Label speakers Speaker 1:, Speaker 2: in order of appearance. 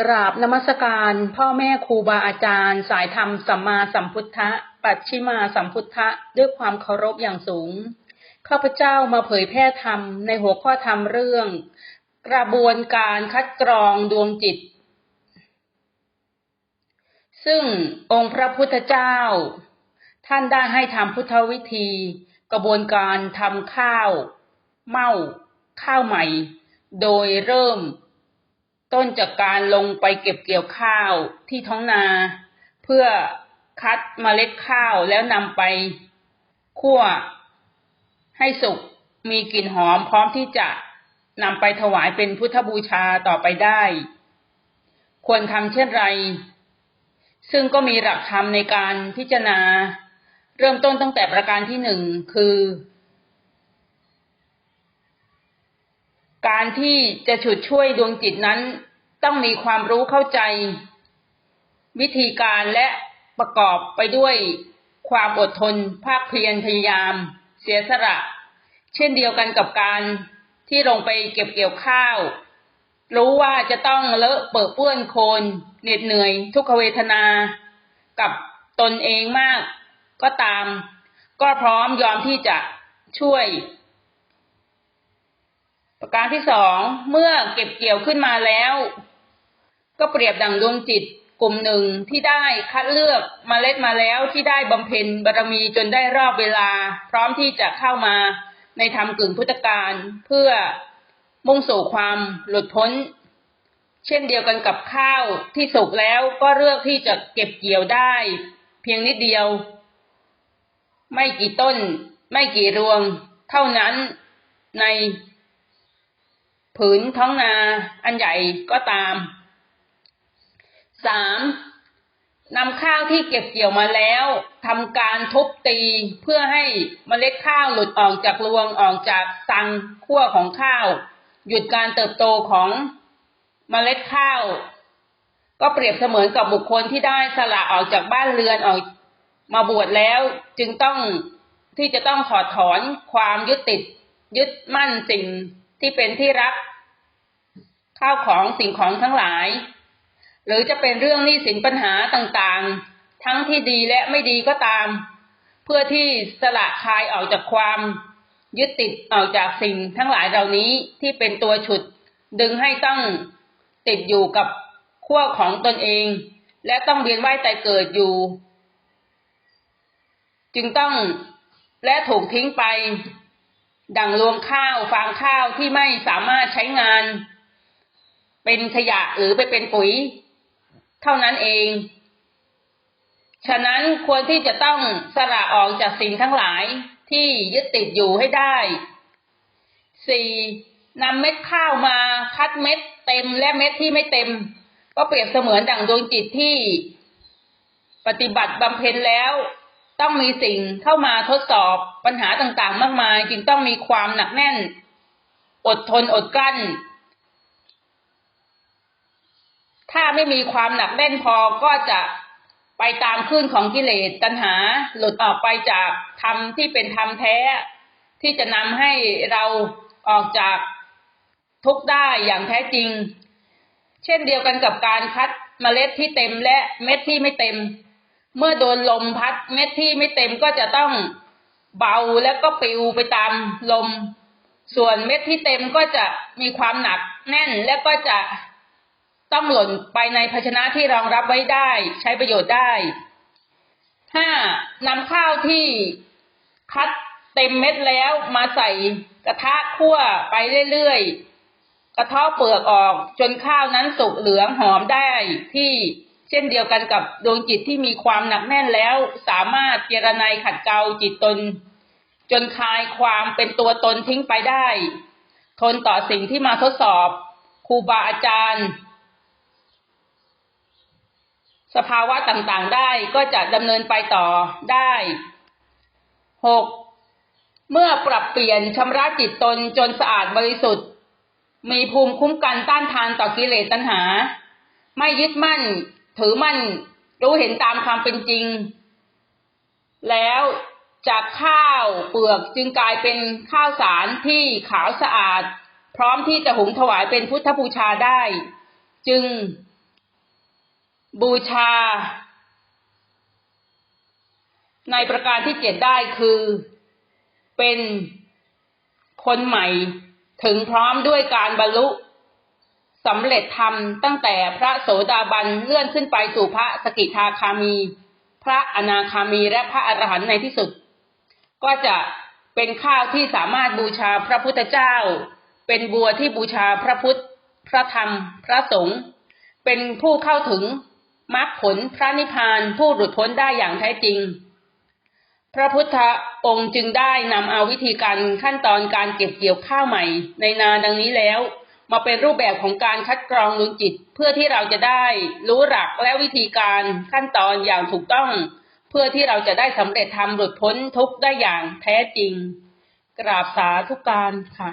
Speaker 1: กราบนมัสการ พ่อแม่ครูบาอาจารย์ สายธรรมสัมมาสัมพุทธะ ปัจฉิมาสัมพุทธะ ด้วยความเคารพอย่างสูง ข้าพเจ้ามาเผยแพร่ธรรมในหัวข้อธรรมเรื่อง กระบวนการคัดกรองดวงจิต ซึ่งองค์พระพุทธเจ้า ท่านได้ให้ทำพุทธวิธี กระบวนการทำข้าว เม่า ข้าวใหม่ โดยเริ่ม ต้นจากการลงไปเก็บเกี่ยวข้าวที่ท้องนา เพื่อคัดเมล็ดข้าวแล้วนำไปคั่วให้สุกมีกลิ่นหอมพร้อมที่จะนำไปถวายเป็นพุทธบูชาต่อไปได้ ควรทำเช่นไร ซึ่งก็มีหลักธรรมในการพิจารณา เริ่มต้นตั้งแต่ประการที่หนึ่งคือ การที่จะฉุดช่วยดวงจิตนั้น ต้องมีความรู้เข้าใจ วิธีการและประกอบไปด้วยความอดทน ภาคเพียรพยายาม เสียสละ เช่นเดียวกันกับการที่ลงไปเก็บเกี่ยวข้าว รู้ว่าจะต้องเลอะเปื้อเปื้อนโคลนเหน็ดเหนื่อย ทุกขเวทนา กับตนเองมาก ก็ตาม ก็พร้อมยอมที่จะช่วย ประการที่สองเมื่อเก็บเกี่ยวขึ้นมาแล้ว ก็เปรียบดังดวงจิตกลุ่มหนึ่งที่ได้คัดเลือกมเมล็ดมาแล้วที่ได้บำเพ็ญบารมีจนได้รอบเวลา พร้อมที่จะเข้ามาในธรรมกึ่งพุทธการเพื่อมุ่งสู่ความหลุดพ้น เช่นเดียวกันกับข้าวที่สุกแล้วก็เลือกที่จะเก็บเกี่ยวได้ เพียงนิดเดียว ไม่กี่ต้น ไม่กี่รวง เท่านั้นใน ผืนท้องนาอันใหญ่ก็ตามสามนำข้าวที่เก็บเกี่ยวมาแล้วทำการทุบตีเพื่อให้เมล็ดข้าวหลุดออกจากรวงออกจากตังขั้วของข้าว หยุดการเติบโตของเมล็ดข้าว ก็เปรียบเสมือนกับบุคคลที่ได้สละออกจากบ้านเรือนออกมาบวชแล้ว จึงต้องที่จะต้องถอถอนความยึดติดยึดมั่นสิ่ง ที่เป็นที่รัก ข้าวของสิ่งของทั้งหลาย หรือจะเป็นเรื่องหนี้สินปัญหาต่างๆ ทั้งที่ดีและไม่ดีก็ตาม เพื่อที่สละคายออกจากความยึดติดออกจากสิ่งทั้งหลายเหล่านี้ที่เป็นตัวฉุด ดึงให้ต้องติดอยู่กับขั้วของตนเอง และต้องเวียนว่ายตายเกิดอยู่ จึงต้องและถูกทิ้งไป ดังรวงข้าวฟางข้าวที่ไม่สามารถใช้งาน เป็นขยะหรือไปเป็นปุ๋ย เท่านั้นเอง ฉะนั้นควรที่จะต้องสละออกจากสิ่งทั้งหลายที่ยึดติดอยู่ให้ได้สี่นำเม็ดข้าวมาคัดเม็ดเต็มและเม็ดที่ไม่เต็ม ก็เปรียบเสมือนดั่งดวงจิตที่ ปฏิบัติบำเพ็ญแล้ว ต้องมีสิ่งเข้ามาทดสอบปัญหาต่างๆ มากมาย จึงต้องมีความหนักแน่น อดทนอดกลั้น ถ้าไม่มีความหนักแน่นพอก็จะไปตามขึ้นของกิเลสตัณหา หลุดออกไปจากธรรมที่เป็นธรรมแท้ ที่จะนำให้เราออกจากทุกข์ได้อย่างแท้จริง เช่นเดียวกันกับการคัดเมล็ดที่เต็มและเม็ดที่ไม่เต็ม เมื่อโดนลมพัดเม็ดที่ไม่เต็มก็จะต้องเบาแล้วก็ปิวไปตามลม ส่วนเม็ดที่เต็มก็จะมีความหนักแน่นและก็จะต้องหล่นไปในภาชนะที่รองรับไว้ได้ ใช้ประโยชน์ได้ห้านำข้าวที่คัดเต็มเม็ดแล้วมาใส่กระทะคั่วไปเรื่อยๆ กระทาะเปลือกออกจนข้าวนั้นสุกเหลืองหอมได้ที่ ช่นเดียวกันกับดวงจิตที่มีความหนักแน่นแล้ว สามารถเจรนายขัดเกลาจิตตน จนคลายความเป็นตัวตนทิ้งไปได้ ทนต่อสิ่งที่มาทดสอบครูบาอาจารย์ สภาวะต่างๆได้ก็จะดำเนินไปต่อได้หกเมื่อปรับเปลี่ยนชำระจิตตนจนสะอาดบริสุทธิ์ มีภูมิคุ้มกันต้านทานต่อกิเลสตัณหา ไม่ยึดมั่น ถือมั่นรู้เห็นตามความเป็นจริง แล้วจากข้าวเปลือกจึงกลายเป็นข้าวสารที่ขาวสะอาด พร้อมที่จะหุงถวายเป็นพุทธบูชาได้ จึง บูชา ในประการที่เจ็ดได้คือ เป็นคนใหม่ถึงพร้อมด้วยการบรรลุ สำเร็จธรรมตั้งแต่พระโสดาบันเลื่อนขึ้นไปสู่พระสกิทาคามี พระอนาคามีและพระอรหันต์ในที่สุด ก็จะเป็นข้าวที่สามารถบูชาพระพุทธเจ้า เป็นบัวที่บูชาพระพุทธ พระธรรม พระสงฆ์เป็นผู้เข้าถึงมรรคผลพระนิพพานผู้หลุดพ้นได้อย่างแท้จริง พระพุทธองค์จึงได้นำเอาวิธีการขั้นตอนการเก็บเกี่ยวข้าวใหม่ในนาดังนี้แล้ว มาเป็นรูปแบบของการคัดกรองดวงจิต เพื่อที่เราจะได้รู้หลักและวิธีการขั้นตอนอย่างถูกต้อง เพื่อที่เราจะได้สำเร็จทำหลุดพ้นทุกข์ได้อย่างแท้จริง กราบสาธุการค่ะ